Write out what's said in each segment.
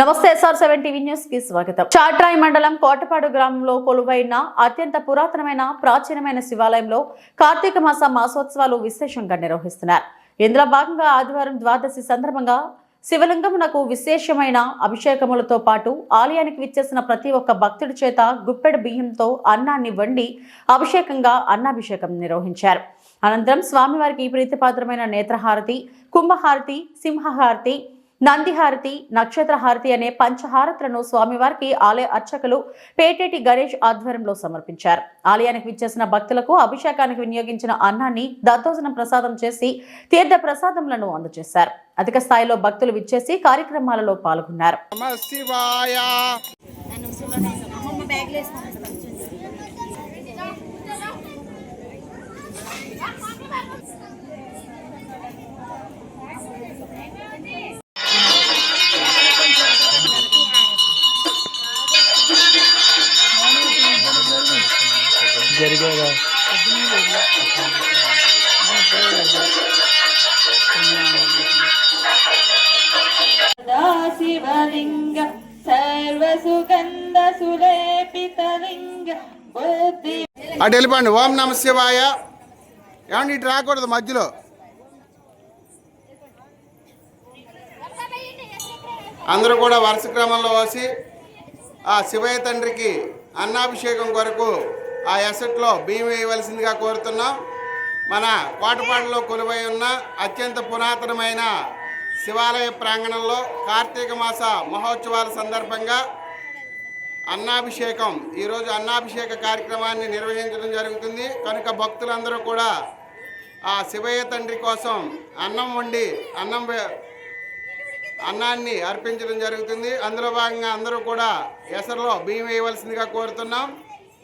నమస్తే SR seven TV న్యూస్కి స్వాగతం. చాట్రాయి మండలం కోటపాడు గ్రామంలో కొలువైన అత్యంత పురాతనమైన ప్రాచీనమైన శివాలయంలో కార్తీక మాస మాసోత్సవాలు విశేషంగా నిర్వహిస్తున్నారు. ఇందులో భాగంగా ఆదివారం ద్వాదశి సందర్భంగా శివలింగమునకు విశేషమైన అభిషేకములతో పాటు ఆలయానికి విచ్చేసిన ప్రతి ఒక్క భక్తుడి చేత గుప్పెడు బియ్యంతో అన్నాన్ని వండి అభిషేకంగా అన్నాభిషేకం నిర్వహించారు. అనంతరం స్వామివారికి ప్రీతిపాత్రమైన నేత్రహారతి కుంభహారతి సింహహారతి నందిహారతి నక్షత్రహారతి అనే పంచహారతులను స్వామివారికి ఆలయ అర్చకులు పేటేటి గణేష్ ఆధ్వర్యంలో సమర్పించారు. ఆలయానికి విచ్చేసిన భక్తులకు అభిషేకానికి వినియోగించిన అన్నాన్ని దత్తోజనం ప్రసాదం చేసి తీర్థ ప్రసాదములను అందజేశారు. అధిక స్థాయిలో భక్తులు విచ్చేసి కార్యక్రమాలలో పాల్గొన్నారు. జరిగేగా శివలింగ సర్వసుగంధ సులేపితలింగ బుద్ధి అటు వెళ్ళిపోండి. ఓం నమ శివాయ. ఏమండి ఇటు రాకూడదు మధ్యలో. అందరూ కూడా వరుస క్రమంలో వచ్చి ఆ శివయ్య తండ్రికి అన్నాభిషేకం కొరకు ఆ ఎసట్లో బియ్యం వేయవలసిందిగా కోరుతున్నాం. మన కోటపాడులో కొలువై ఉన్న అత్యంత పురాతనమైన శివాలయ ప్రాంగణంలో కార్తీక మాస మహోత్సవాల సందర్భంగా అన్నాభిషేకం ఈరోజు అన్నాభిషేక కార్యక్రమాన్ని నిర్వహించడం జరుగుతుంది. కనుక భక్తులందరూ కూడా ఆ శివయ్య తండ్రి కోసం అన్నం వండి అన్నం అన్నాన్ని అర్పించడం జరుగుతుంది. అందులో భాగంగా అందరూ కూడా ఎసరులో బియ్యం వేయవలసిందిగా కోరుతున్నాం.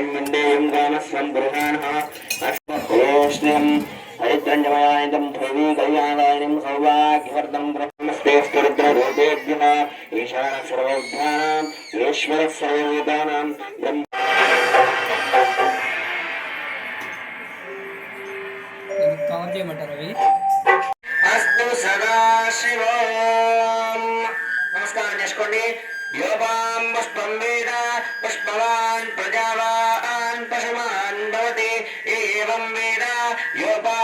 శ్రీం మండేయం గామస్వం బృహాణः అశ్వయోష్ణం నమస్కారం చేసుకోండి యోపాం పుష్పం వేద పుష్పవాన్ ప్రజావాన్ పశుమాన్ భవతి ఏవం వేద యోపా